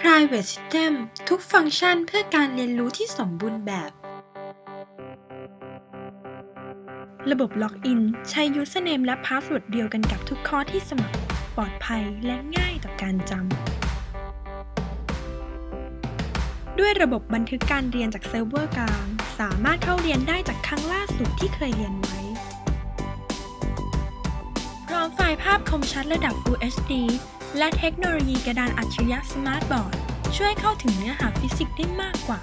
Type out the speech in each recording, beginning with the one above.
Private System ทุกฟังก์ชันเพื่อการเรียนรู้ที่สมบูรณ์แบบ ระบบล็อกอินใช้ Username และ Password เดียวกันกับทุกคอร์สที่สมัคร ปลอดภัยและง่ายต่อการจำ ด้วยระบบบันทึกการเรียนจากเซิร์ฟเวอร์กลาง สามารถเข้าเรียนได้จากครั้งล่าสุดที่เคยเรียนไว้ มไฟล์ภาพคมชัดระดับ Full HD และเทคโนโลยีกระดานอัจฉริยะสมาร์ทบอร์ดช่วยเข้าถึงเนื้อหาฟิสิกส์ได้มากกว่า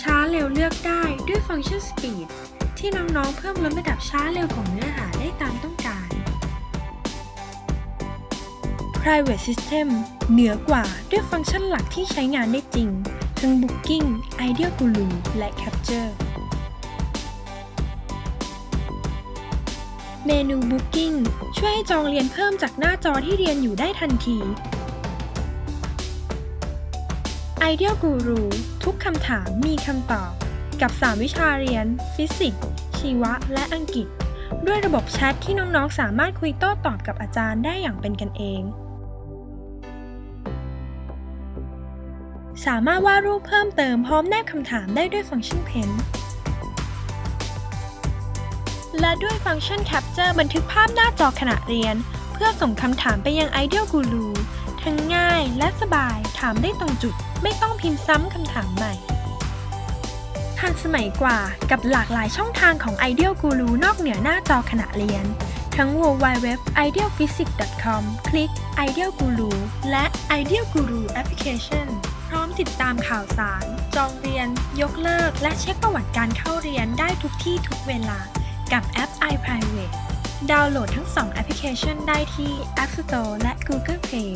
ช้าเร็วเลือกได้ด้วยฟังก์ชัน Speed ที่น้องๆเพิ่มลดระดับช้าเร็วของเนื้อหาได้ตามต้องการ Private System เหนือกว่าด้วยฟังก์ชันหลักที่ใช้งานได้จริง ทั้ง Booking, Ideal Guru และ Capture เมนู Booking ช่วยให้จองเรียนเพิ่มจากหน้าจอที่เรียนอยู่ได้ทันที Ideal Guru ทุกคำถามมีคำตอบ กับ 3 วิชาเรียน ฟิสิกส์ ชีวะ และอังกฤษ ด้วยระบบแชทที่น้องๆ สามารถคุยโต้ตอบกับอาจารย์ได้อย่างเป็นกันเอง สามารถวาดรูปเพิ่มเติมพร้อมแนบคำถามได้ด้วยฟังก์ชัน Pen และด้วยฟังก์ชัน Capture บันทึกภาพหน้าจอขณะเรียน เพื่อส่งคำถามไปยัง Ideal Guru ทั้งง่ายและสบายถามได้ตรงจุด ไม่ต้องพิมพ์ซ้ำคำถามใหม่ ทันสมัยกว่ากับหลากหลายช่องทางของ Ideal Guru นอกเหนือหน้าจอขณะเรียน ทั้ง www.idealphysics.com คลิก Ideal Guru และ Ideal Guru Application พร้อมติดตามข่าวสาร จองเรียน ยกเลิก และเช็คประวัติการเข้าเรียนได้ทุกที่ทุกเวลา กับแอป iPrivate ดาวน์โหลดทั้ง 2 แอปพลิเคชันได้ที่ App Store และ Google Play